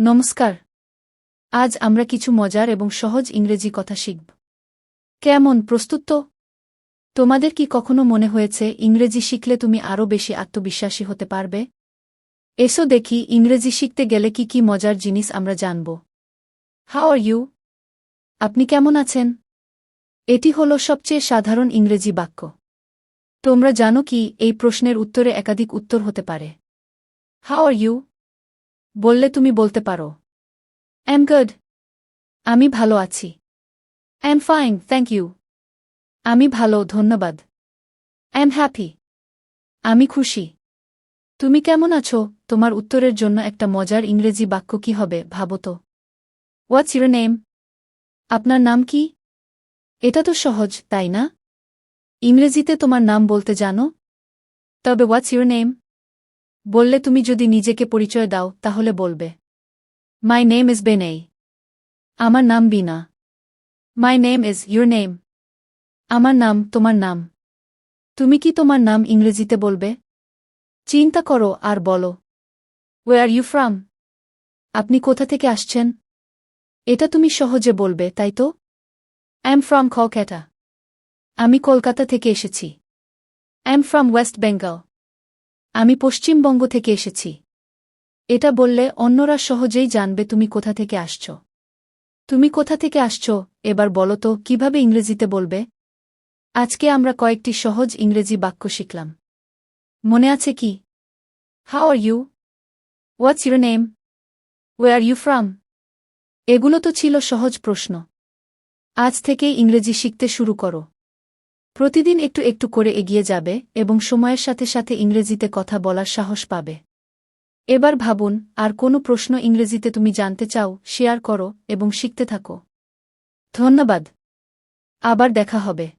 নমস্কার। আজ আমরা কিছু মজার এবং সহজ ইংরেজি কথা শিখব। কেমন, প্রস্তুত তো? তোমাদের কি কখনো মনে হয়েছে ইংরেজি শিখলে তুমি আরও বেশি আত্মবিশ্বাসী হতে পারবে? এসো দেখি ইংরেজি শিখতে গেলে কি কি মজার জিনিস আমরা জানব। হাও আর ইউ আপনি কেমন আছেন? এটি হল সবচেয়ে সাধারণ ইংরেজি বাক্য। তোমরা জানো কি এই প্রশ্নের উত্তরে একাধিক উত্তর হতে পারে। হাও আর ইউ বললে তুমি বলতে পারো। অ্যাম গুড আমি ভালো আছি। অ্যাম ফাইন থ্যাংক ইউ আমি ভালো, ধন্যবাদ। অ্যাম হ্যাপি আমি খুশি। তুমি কেমন আছো? তোমার উত্তরের জন্য একটা মজার ইংরেজি বাক্য কি হবে, ভাবো তো। হোয়াটস ইউর নেম আপনার নাম কি? এটা তো সহজ, তাই না? ইংরেজিতে তোমার নাম বলতে জানো? তবে হোয়াটস ইউর নেম বললে তুমি যদি নিজেকে পরিচয় দাও, তাহলে বলবে। মাই নেম ইজ বেনেই আমার নাম Bina. My name is your name আমার নাম তোমার নাম। তুমি কি তোমার নাম ইংরেজিতে বলবে? চিন্তা করো আর বলো। ওয়ে আর ইউ ফ্রাম আপনি কোথা থেকে আসছেন? এটা তুমি সহজে বলবে, তাই তো? অ্যাম ফ্রম খক্যাটা আমি কলকাতা থেকে এসেছি। অ্যাম ফ্রম ওয়েস্ট বেঙ্গল আমি পশ্চিমবঙ্গ থেকে এসেছি। এটা বললে অন্যরা সহজেই জানবে তুমি কোথা থেকে আসছ। তুমি কোথা থেকে আসছ, এবার বলো তো, কীভাবে ইংরেজিতে বলবে? আজকে আমরা কয়েকটি সহজ ইংরেজি বাক্য শিখলাম। মনে আছে কি? How are you what's your name where are you from এগুলো তো ছিল সহজ প্রশ্ন। আজ থেকেই ইংরেজি শিখতে শুরু করো। প্রতিদিন একটু একটু করে এগিয়ে যাবে এবং সময়ের সাথে সাথে ইংরেজিতে কথা বলার সাহস পাবে। এবার ভাবুন, আর কোনো প্রশ্ন ইংরেজিতে তুমি জানতে চাও, শেয়ার করো এবং শিখতে থাকো। ধন্যবাদ। আবার দেখা হবে।